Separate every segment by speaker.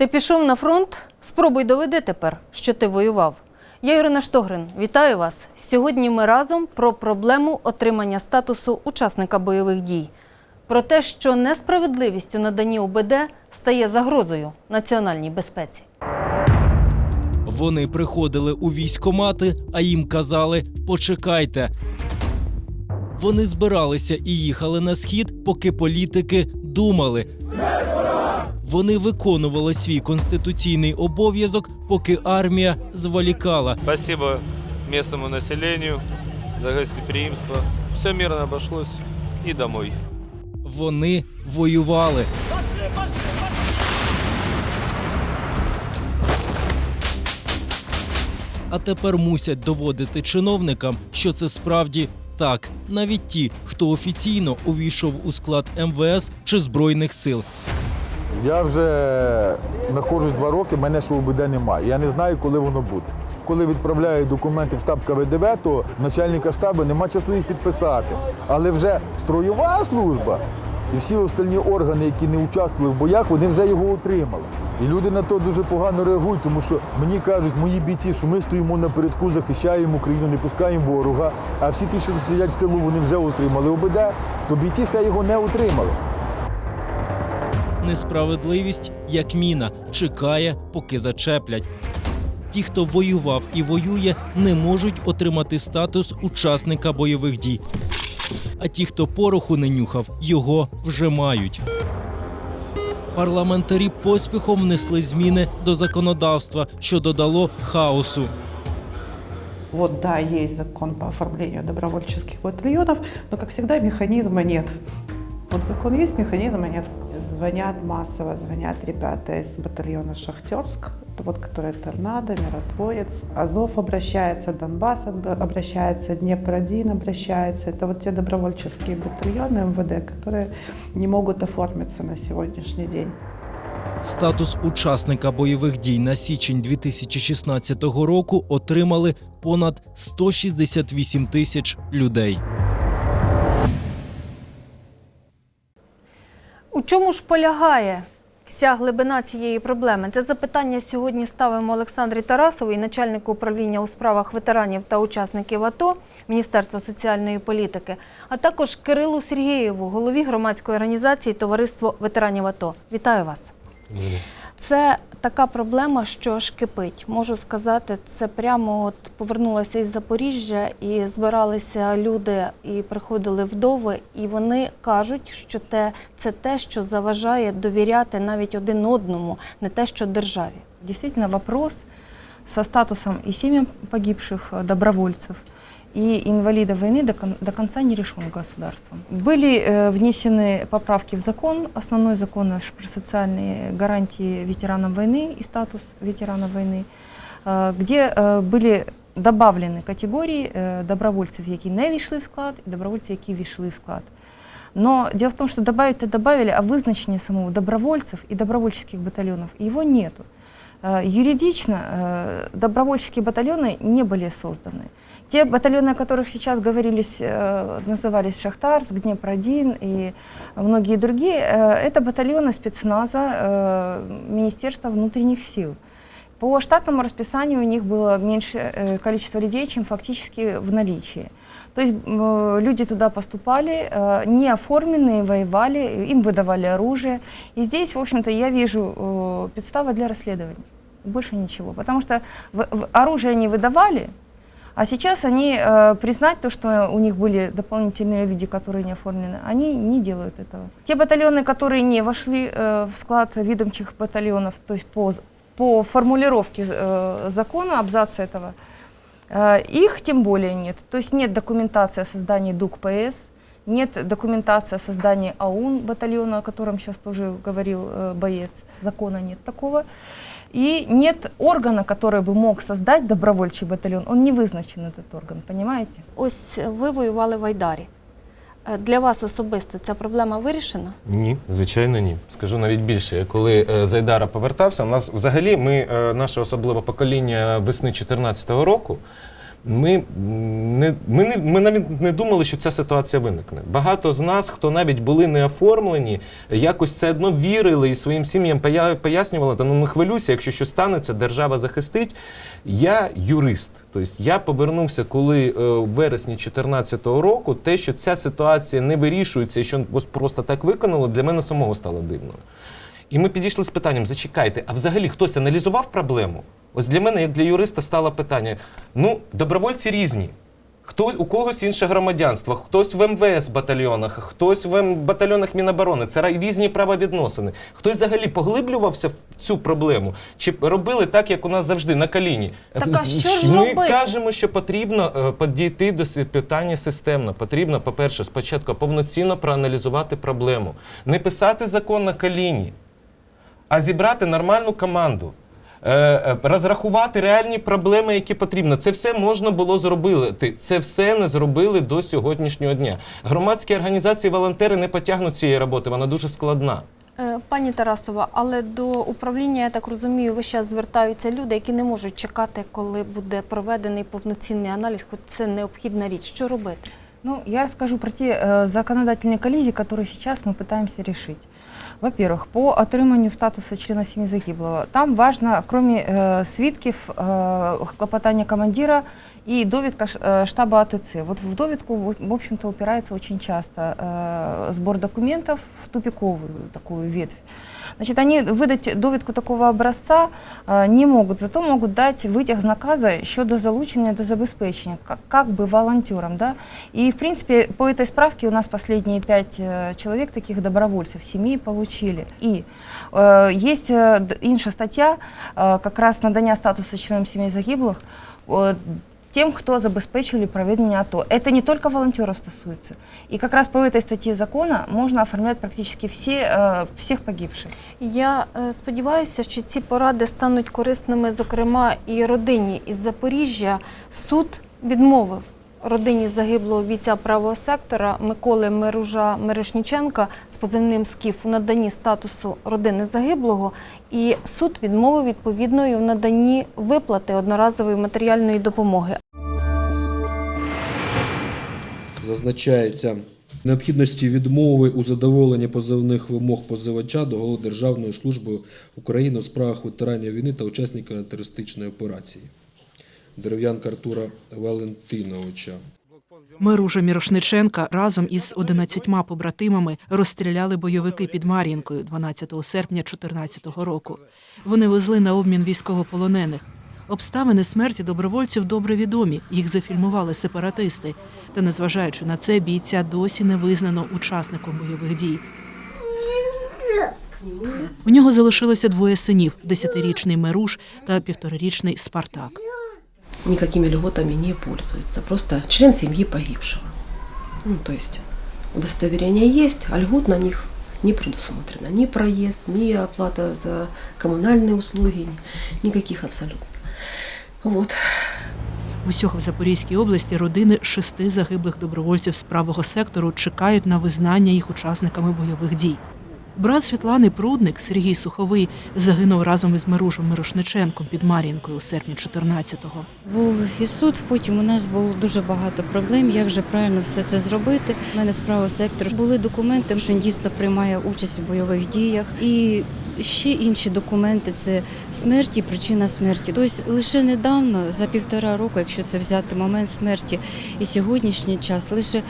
Speaker 1: Ти пішов на фронт? Спробуй доведи тепер, що ти воював. Я Ірина Штогрин, вітаю вас. Сьогодні ми разом про проблему отримання статусу учасника бойових дій. Про те, що несправедливість у наданні ОБД стає загрозою національній безпеці.
Speaker 2: Вони приходили у військомати, а їм казали почекайте. Вони збиралися і їхали на схід, поки політики думали. Вони виконували свій конституційний обов'язок, поки армія зволікала.
Speaker 3: Спасибо местному населению за гостеприимство. Все мирно обошлось и домой.
Speaker 2: Вони воювали. А тепер мусять доводити чиновникам, що це справді так, навіть ті, хто офіційно увійшов у склад МВС чи Збройних сил.
Speaker 4: Я вже знаходжусь два роки, мене що УБД немає. Я не знаю, коли воно буде. Коли відправляють документи в штаб КВДВ, то начальника штабу нема часу їх підписати. Але вже строєва служба і всі остальні органи, які не участвували в боях, вони вже його отримали. І люди на то дуже погано реагують, тому що мені кажуть, мої бійці, що ми стоїмо напередку, захищаємо Україну, не пускаємо ворога. А всі ті, що сидять в тилу, вони вже отримали ОБД, то бійці ще його не отримали.
Speaker 2: Несправедливість, як міна, чекає, поки зачеплять. Ті, хто воював і воює, не можуть отримати статус учасника бойових дій. А ті, хто пороху не нюхав, його вже мають. Парламентарі поспіхом внесли зміни до законодавства, що додало хаосу.
Speaker 5: Вот да, есть закон по оформлению добровольческих батальонов, но, как всегда, механизма нет. Вот закон есть, механизма нет Звонят массово, звонят ребята из батальона «Шахтерск», это вот которые «Торнадо», «Миротворец», «Азов» обращается, «Донбасс» об- обращается, «Днепр-1» обращается. Это вот те добровольческие батальоны МВД, которые не могут оформиться на сегодняшний день.
Speaker 2: Статус учасника бойових дій на січень 2016 року отримали понад 168 тисяч людей.
Speaker 1: Чому ж полягає вся глибина цієї проблеми? Це запитання сьогодні ставимо Олександрі Тарасовій, начальнику управління у справах ветеранів та учасників АТО Міністерства соціальної політики, а також Кирилу Сергієву, голові громадської організації Товариство ветеранів АТО. Вітаю вас. Це така проблема, що аж кипить. Можу сказати, це прямо от повернулася із Запоріжжя і збиралися люди і приходили вдови, і вони кажуть, що те, це те, що заважає довіряти навіть один одному, не те, що державі.
Speaker 6: Действительно, вопрос со статусом и семьям погибших э, добровольцев, и инвалидов войны до, кон- до конца не решен государством. Были э, внесены поправки в закон, основной закон наш про социальные гарантии ветеранам войны и статус ветеранов войны, э, где э, были добавлены категорії э, добровольців, які не війшли в склад, і добровольців, які війшли в склад. Но дело в том, что добавить-то добавили, а вызначения самого добровольцев и добровольческих батальонов его нету. Э, Юридично э, добровольческие батальоны не были созданы. Те батальоны, о которых сейчас говорились, э, назывались Шахтарск, Днепр-1 и многие другие, э, это батальоны спецназа э, Министерства внутренних сил. По штатному расписанию у них было меньше э, количество людей, чем фактически в наличии. То есть м, люди туда поступали, э, не оформленные, воевали, им выдавали оружие. И здесь, в общем-то, я вижу э, подставы для расследования. Больше ничего. Потому что оружие они выдавали, а сейчас они э, признать то, что у них были дополнительные люди, которые не оформлены, они не делают этого. Те батальоны, которые не вошли э, в склад ведомчих батальонов, то есть по, по формулировке э, закона, абзаца этого, э, их тем более нет. То есть нет документации о создании ДУК ПС, нет документации о создании АУН батальона, о котором сейчас тоже говорил э, боец. Закона нет такого. И нет органа, который бы мог создать добровольчий батальон. Он не вызначен, этот орган, понимаете?
Speaker 1: Ось ви воювали в Айдарі. Е, Для вас особисто ця проблема вирішена?
Speaker 7: Ні, звичайно, ні. Скажу навіть більше. Коли е, з повертався, у нас взагалі ми, е, наше особливе покоління весни 2014 року, Ми, не, ми, не, ми навіть не думали, що ця ситуація виникне. Багато з нас, хто навіть були не оформлені, якось все одно вірили і своїм сім'ям пояснювали, та ну не хвилюйся, якщо щось станеться, держава захистить. Я юрист. Тобто я повернувся, коли е, в вересні 2014 року, те, що ця ситуація не вирішується і що просто так виконало, для мене самого стало дивно. І ми підійшли з питанням: зачекайте, а взагалі хтось аналізував проблему? Ось для мене, як для юриста, стало питання: ну, добровольці різні. Хтось у когось інше громадянство, хтось в МВС батальйонах, хтось в батальйонах Міноборони. Це різні правовідносини. Хтось взагалі поглиблювався в цю проблему, чи робили так, як у нас завжди на коліні.
Speaker 1: Так, а що ж
Speaker 7: Ми
Speaker 1: робити?
Speaker 7: кажемо, що потрібно е, підійти до питання системно. Потрібно, по-перше, спочатку повноцінно проаналізувати проблему, не писати закон на коліні, а зібрати нормальну команду. е, е, Розрахувати реальні проблеми, які потрібно. Це все можна було зробити. Це все не зробили до сьогоднішнього дня. Громадські організації, волонтери не потягнуть цієї роботи, вона дуже складна.
Speaker 1: Е, Пані Тарасова, але до управління, я так розумію, ви зараз звертаються люди, які не можуть чекати, коли буде проведений повноцінний аналіз, хоч це необхідна річ. Що робити?
Speaker 6: Ну, я расскажу про те э, законодательные коллизии, которые сейчас мы пытаемся решить. Во-первых, по отриманню статуса члена семьи загиблого, там важно, кроме э, свідків, э, клопотания командира и довідка ш- э, штаба АТЦ. Вот в довідку, в в общем-то, упирается очень часто э, сбор документов в тупиковую такую ветвь. Значит, они выдать довідку такого образца э, не могут, зато могут дать витяг з наказа щодо залучення до забезпечення, как, как бы волонтерам. Да? И, в принципе, по этой справке у нас последние пять э, человек, таких добровольцев, семьи получили. И э, есть э, д- інша стаття, э, как раз надання статусу членам сім'ї загиблих, э, тем, кто забезпечили проведение АТО. Это не только волонтеров стосуется. И как раз по этой статье закона можно оформлять практически все, э, всех погибших.
Speaker 1: Я е, сподіваюся, що ці поради стануть корисними, зокрема, і родині із Запоріжжя. Суд відмовив родині загиблого бійця правого сектора Миколи Меружа Мирошніченка з позивним СКІФ у наданні статусу родини загиблого, і суд відмовив відповідно і в наданні виплати одноразової матеріальної допомоги.
Speaker 8: зазначається необхідності відмови у задоволенні позовних вимог позивача до голови Державної служби України у справах ветеранів війни та учасника терористичної операції. Дерев'янка Артура Валентиновича.
Speaker 9: Миружа Мірошниченка разом із 11 побратимами розстріляли бойовики під Мар'їнкою 12 серпня 2014 року. Вони везли на обмін військовополонених. Обставини смерті добровольців добре відомі. Їх зафільмували сепаратисти. Та незважаючи на це, бійця досі не визнано учасником бойових дій. У нього залишилося двоє синів: десятирічний Меруш та півторарічний Спартак.
Speaker 10: Никакими льготами не пользуется. Просто член семьи погибшего. Ну, то есть удостоверение есть, а льгот на них не предусмотрено. Ни проезд, ни оплата за коммунальные услуги, никаких абсолютно. Вот.
Speaker 9: Усього в Запорізькій області родини шести загиблих добровольців з правого сектору чекають на визнання їх учасниками бойових дій. Брат Світлани Прудник Сергій Суховий загинув разом із Мирушем Мирошниченком під Мар'їнкою у серпні 14-го.
Speaker 11: Був і суд, потім у нас було дуже багато проблем, як же правильно все це зробити. У мене справа сектору були документи, що він дійсно приймає участь у бойових діях. І ще інші документи це смерть і причина смерті. Тобто лише недавно, за півтора року, якщо це взяти момент смерті і сьогоднішній час, лише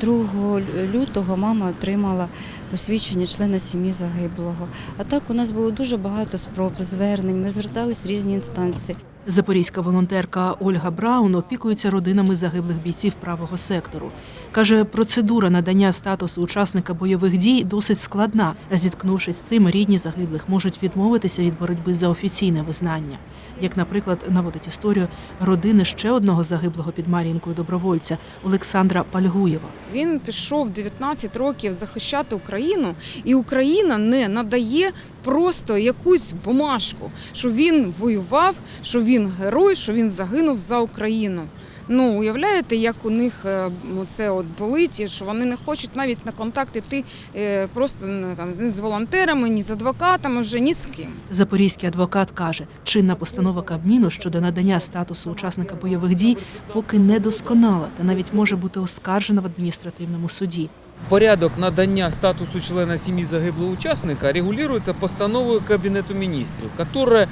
Speaker 11: 2 лютого мама отримала посвідчення члена сім'ї загиблого. А так у нас було дуже багато спроб, звернень. Ми звертались в різні інстанції.
Speaker 9: Запорізька волонтерка Ольга Браун опікується родинами загиблих бійців правого сектору. Каже, процедура надання статусу учасника бойових дій досить складна. Зіткнувшись з цим, рідні загиблих можуть відмовитися від боротьби за офіційне визнання. Як, наприклад, наводить історію родини ще одного загиблого під Мар'їнкою добровольця Олександра Пальгуєва.
Speaker 12: Він пішов 19 років захищати Україну, і Україна не надає просто якусь бумажку, що він воював, що він герой, що він загинув за Україну. Ну, уявляєте, як у них е, це от болить, і що вони не хочуть навіть на контакт іти е, просто там, з з волонтерами, ні з адвокатами, вже ні з ким.
Speaker 9: Запорізький адвокат каже, чинна постанова Кабміну щодо надання статусу учасника бойових дій поки не досконала та навіть може бути оскаржена в адміністративному суді.
Speaker 13: Порядок надання статусу члена семьи загиблого участника регулируется постановой Кабинета министров, которая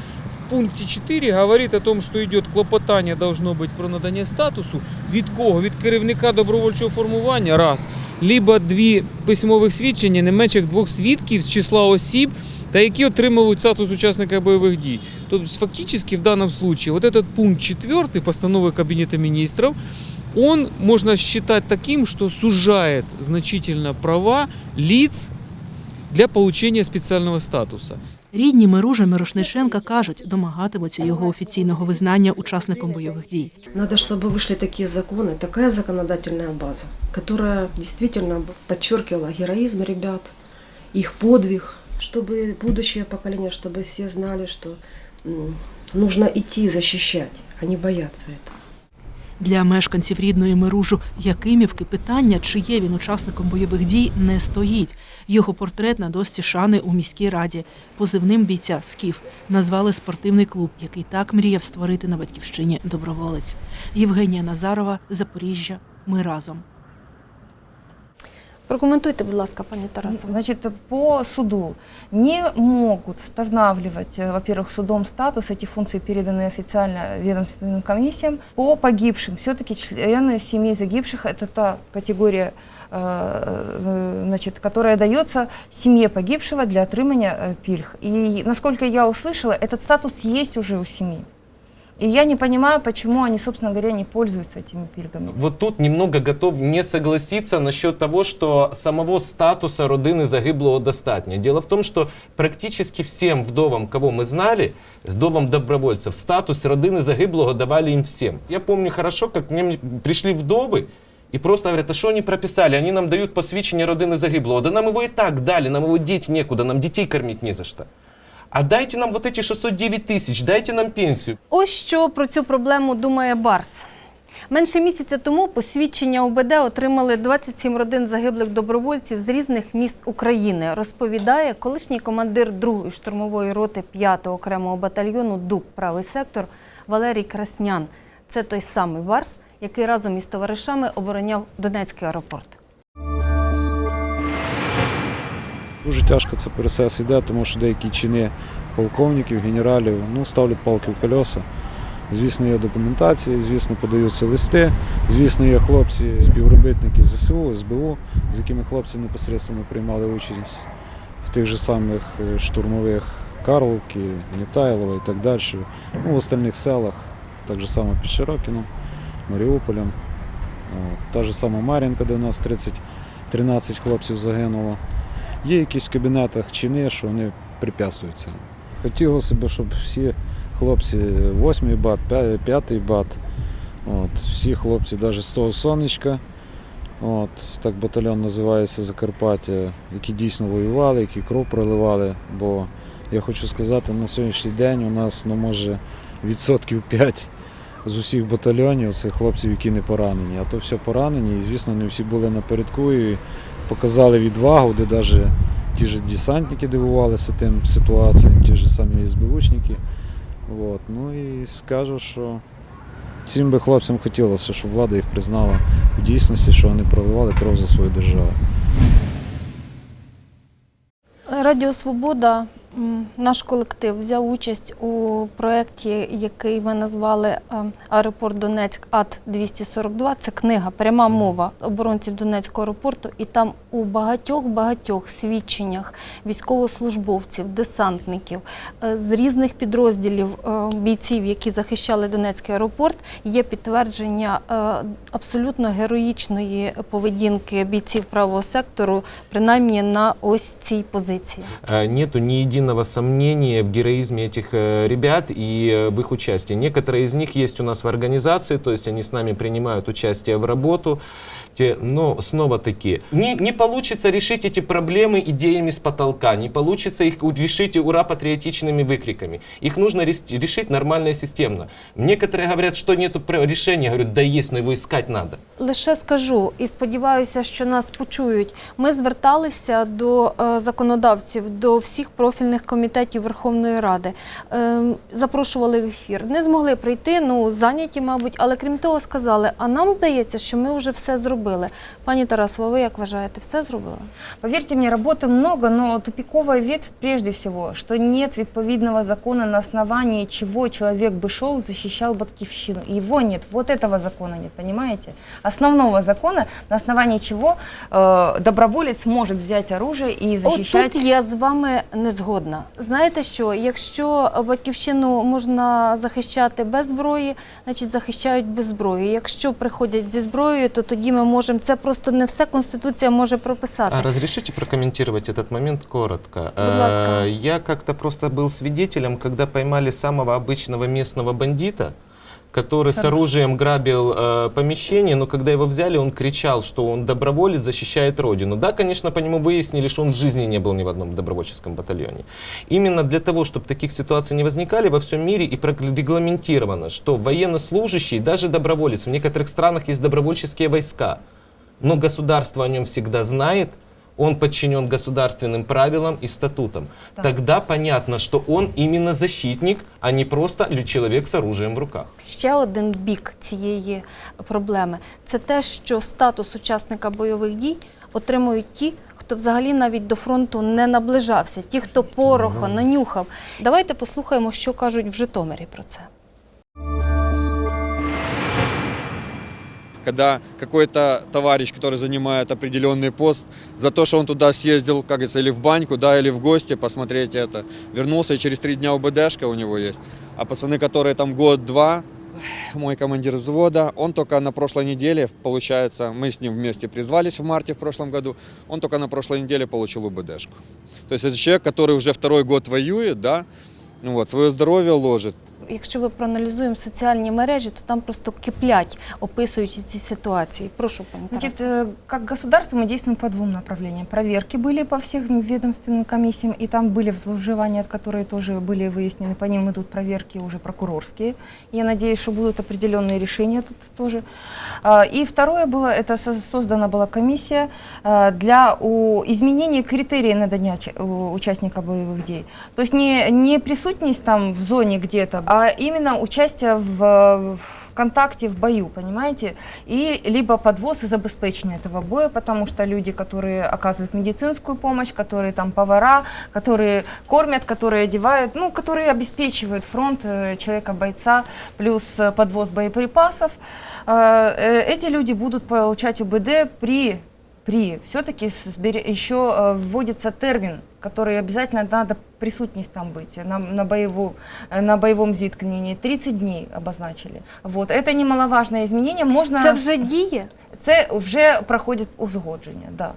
Speaker 13: пункте 4 говорит о том, что идет клопотання должно быть про надання статусу від кого? Від керівника добровольчого формування раз, либо дві письмових свідчення не менше як двох свідків з числа осіб, та які отримали статус учасника бойових дій. Тобто, фактически в данном случае вот этот пункт 4 постановы Кабинета министров он можно считать таким, что сужает значительно права лиц для получения специального статуса.
Speaker 9: Рідні Миружа Мирошниченка кажуть, домагатимуться його офіційного визнання учасником бойових дій.
Speaker 10: Надо, чтобы вышли такие законы, такая законодательная база, которая действительно подчеркивала героизм ребят, их подвиг, чтобы будущее поколение, чтобы все знали, что м, нужно идти защищать, а не бояться этого.
Speaker 9: Для мешканців рідної меружу Якимівки питання, чи є він учасником бойових дій, не стоїть. Його портрет на досці шани у міській раді. Позивним бійця Скіф назвали спортивний клуб, який так мріяв створити на батьківщині доброволець. Євгенія Назарова, Запоріжжя. Ми разом.
Speaker 1: Прокоментуйте, будь ласка, пані Тарасова.
Speaker 6: Значит, по суду не могут устанавливать, э, во-первых, судом статус, эти функции переданы официально ведомственным комиссиям. По погибшим, все-таки члены семей загибших – это та категория, э, э, значит, которая дается семье погибшего для отрымания э, пильг. И, насколько я услышала, этот статус есть уже у семьи. И я не понимаю, почему они, собственно говоря, не пользуются этими пильгами.
Speaker 7: Вот тут немного готов не согласиться насчет того, что самого статуса родины загиблого достатньо. Дело в том, что практически всем вдовам, кого мы знали, вдовам добровольцев, статус родины загиблого давали им всем. Я помню хорошо, как к мне пришли вдовы, и просто говорят, а что они прописали? Они нам дают посвящение родины загиблого. Да нам его и так дали, нам его деть некуда, нам детей кормить не за что. А дайте нам вот эти 609 тысяч, дайте нам пенсию.
Speaker 1: Ось що про цю проблему думає Барс. Менше місяця тому посвідчення УБД отримали 27 родин загиблих добровольців з різних міст України, розповідає колишній командир 2-ї штурмової роти 5-го окремого батальйону ДУК «Правий сектор» Валерій Краснян. Це той самий Барс, який разом із товаришами обороняв Донецький аеропорт.
Speaker 14: Дуже тяжко це процес йде, тому що деякі чини полковників, генералів ну, ставлять палки в колеса. Звісно, є документація, звісно, подаються листи. Звісно, є хлопці, співробітники ЗСУ, СБУ, з якими хлопці непосередньо приймали участь в тих же самих е, штурмових Карловки, Нітайлова і так далі. Ну, в остальних селах, так же само під Широкіном, Маріуполем. Та ж сама Мар'їнка, де у нас 30, 13 хлопців загинуло. Є якісь в кабінетах чини, що вони препятствують цьому. Хотілося б, щоб всі хлопці 8 бат, 5 бат, от, всі хлопці навіть з того сонечка, от, так батальйон називається Закарпаття, які дійсно воювали, які кров проливали. Бо я хочу сказати, на сьогоднішній день у нас ну, може відсотків 5 з усіх батальйонів це хлопців, які не поранені. А то все поранені, і звісно, не всі були напередку. І показали відвагу, де навіть ті ж десантники дивувалися тим ситуаціям, ті ж самі СБУшники. От. Ну і скажу, що цим би хлопцям хотілося, щоб влада їх признала в дійсності, що вони проливали кров за свою державу.
Speaker 1: Радіо Свобода, наш колектив взяв участь у проєкті, який ми назвали е, Аеропорт Донецьк АТ 242. Це книга, пряма мова оборонців Донецького аеропорту. І там у багатьох багатьох свідченнях військовослужбовців, десантників е, з різних підрозділів е, бійців, які захищали Донецький аеропорт, є підтвердження абсолютно героїчної поведінки бійців правого сектору, принаймні на ось цій позиції.
Speaker 7: Нету ни единого сомнения в героизме этих э, ребят и э, в их участии. Некоторые из них есть у нас в организации, то есть они с нами принимают участие в работу. Те, Но снова-таки, не, не получится решить эти проблемы идеями с потолка, не получится их у- решить ура патриотичными выкриками. Их нужно рес- решить нормально и системно. Некоторые говорят, что нету пр- решения, Я говорю, да есть, но его искать надо.
Speaker 1: Лише скажу і сподіваюся, що нас почують. Ми зверталися до е, законодавців, до всіх профільних комітетів Верховної Ради. Е, запрошували в ефір. Не змогли прийти, ну зайняті, мабуть, але крім того, сказали: а нам здається, що ми вже все зробили. Пані Тарасова, ви як вважаєте, все зробили?
Speaker 6: Поверьте мне, работы много, но тупиковая ветвь прежде всего, что нет відповідного закона, на основании чего человек бы шел, защищал Баткивщину. Его нет, вот этого закона нет, понимаете? Основного закона, на основании чего э, доброволец может взять оружие и защищать...
Speaker 1: От тут я з вами не згодна. Знаєте що? Якщо батьківщину можна захищати без зброї, значить захищають без зброї. Якщо приходять зі зброєю, то тоді ми можемо. Це просто не все конституція може прописати.
Speaker 7: А разрешите прокомментировать этот момент коротко?
Speaker 1: Будь ласка.
Speaker 7: Э, Я как-то просто был свидетелем, когда поймали самого обычного местного бандита, который с
Speaker 6: Хорошо.
Speaker 7: оружием грабил э, помещение, но когда его взяли, он кричал, что он доброволец, защищает родину. Да, конечно, по нему выяснили, что он в жизни не был ни в одном добровольческом батальоне. Именно для того, чтобы таких ситуаций не возникали во всем мире и регламентировано, что военнослужащий, даже доброволец, в некоторых странах есть добровольческие войска, но государство о нем всегда знает, он подчинен государственным правилам и статутам.
Speaker 6: Да.
Speaker 7: Тогда понятно, что он именно защитник, а не просто человек с оружием в руках.
Speaker 1: Ще один бік цієї проблеми це те, що статус учасника бойових дій отримують ті, хто взагалі навіть до фронту не наближався, ті, хто пороху нанюхав. Давайте послухаємо, що кажуть в Житомирі про це.
Speaker 15: Когда какой-то товарищ, который занимает определенный пост, за то, что он туда съездил, как говорится, или в баньку, да, или в гости посмотреть это, вернулся, и через три дня УБДшка у него есть. А пацаны, которые там год-два, мой командир взвода, он только на прошлой неделе, получается, мы с ним вместе призвались в марте в прошлом году, он только на прошлой неделе получил УБДшку. То есть это человек, который уже второй год воюет, да, ну вот, свое здоровье ложит,
Speaker 1: Якщо ви проаналізуємо соціальні мережі, то там просто киплять, описуючи ці ситуації. Прошу, пані
Speaker 6: Значит,
Speaker 1: Тарасова.
Speaker 6: э, как государство мы действуем по двум направлениям. Проверки были по всем ведомственным комиссиям, и там были взлуживания, которые тоже были выяснены. По ним идут проверки уже прокурорские. Я надеюсь, что будут определенные решения тут тоже. А, И второе было, это со- создана была комиссия а, для у- изменения критерий надання ч- у участника боевых дей. То есть не, не присутность там в зоне где-то, а именно участие в, в контакте, в бою, понимаете? И либо подвоз и забеспечение этого боя, потому что люди, которые оказывают медицинскую помощь, которые там повара, которые кормят, которые одевают, ну, которые обеспечивают фронт э, человека-бойца, плюс э, подвоз боеприпасов, э, э, эти люди будут получать УБД при при все-таки еще э, вводится термин, который обязательно надо присутность там быть на, на, боеву, э, на боевом зіткненні. 30 дней обозначили. Вот. Это немаловажное изменение. Можно...
Speaker 1: Це вже діє?
Speaker 6: Це вже проходить узгодження, да.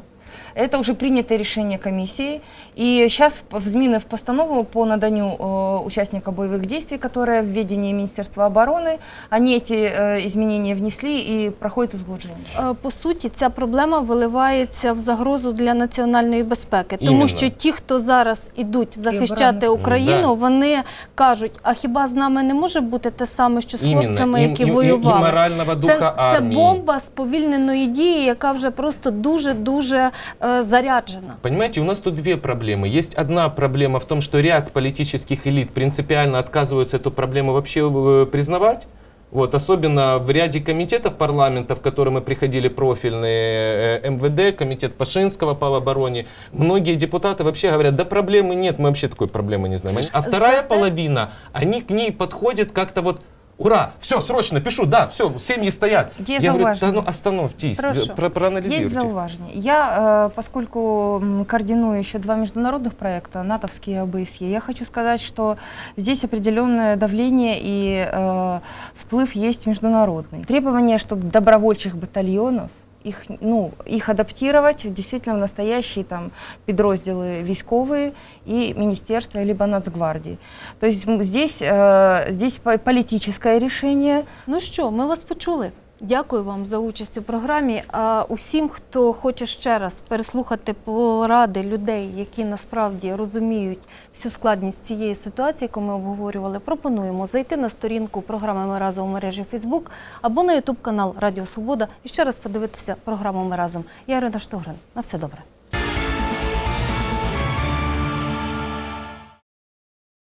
Speaker 6: Это уже принятое решение комиссии. И сейчас в зміни в постанову по наданию э, участника боевых действий, которое в ведении Министерства обороны, они эти э, изменения внесли и проходит узгоджение.
Speaker 1: Е, По суті, ця проблема виливається в загрозу для національної безпеки, тому
Speaker 7: Іменно.
Speaker 1: що ті, хто зараз ідуть захищати
Speaker 6: оборони.
Speaker 1: Україну,
Speaker 7: Да.
Speaker 1: вони кажуть: а хіба з нами не може бути те саме, що з
Speaker 7: Іменно.
Speaker 1: хлопцями,
Speaker 7: І-
Speaker 1: які
Speaker 7: і- і- і
Speaker 1: воювали?
Speaker 7: морального
Speaker 1: це,
Speaker 7: духа
Speaker 1: це
Speaker 7: армії.
Speaker 1: бомба сповільненої дії, яка вже просто дуже дуже е, заряджена.
Speaker 7: Понимаете, у нас тут две проблемы. Есть одна проблема в том, что ряд политических элит принципиально отказываются эту проблему вообще э, признавать. Вот, особенно в ряде комитетов парламента, в которые мы приходили профильные, э, МВД, комитет Пашинского по обороне, многие депутаты вообще говорят, да проблемы нет, мы вообще такой проблемы не знаем. А вторая
Speaker 1: Зате-
Speaker 7: половина, они к ней подходят как-то вот, ура, все, срочно пишу, да, все, семьи стоят.
Speaker 6: Есть
Speaker 7: Я говорю, да
Speaker 6: зауваження.
Speaker 7: ну остановьтесь,
Speaker 6: Хорошо.
Speaker 7: про- проанализируйте.
Speaker 6: Есть зауважение. Я, э, поскольку м, координую еще два международных проекта, НАТОвские и ОБСЕ, я хочу сказать, что здесь определенное давление и э, вплыв есть международный. Требование, чтобы добровольчих батальонов их, ну, их адаптировать действительно в настоящие там підрозділы військовые и министерства, либо Нацгвардии. То есть м, здесь, э, здесь по- политическое решение,
Speaker 1: Ну що, ми вас почули. Дякую вам за участь у програмі. А усім, хто хоче ще раз переслухати поради людей, які насправді розуміють всю складність цієї ситуації, яку ми обговорювали, пропонуємо зайти на сторінку програми Ми разом у мережі Фейсбук або на Ютуб канал Радіо Свобода і ще раз подивитися програму Ми разом. Я Ірина Штогрин. На все добре.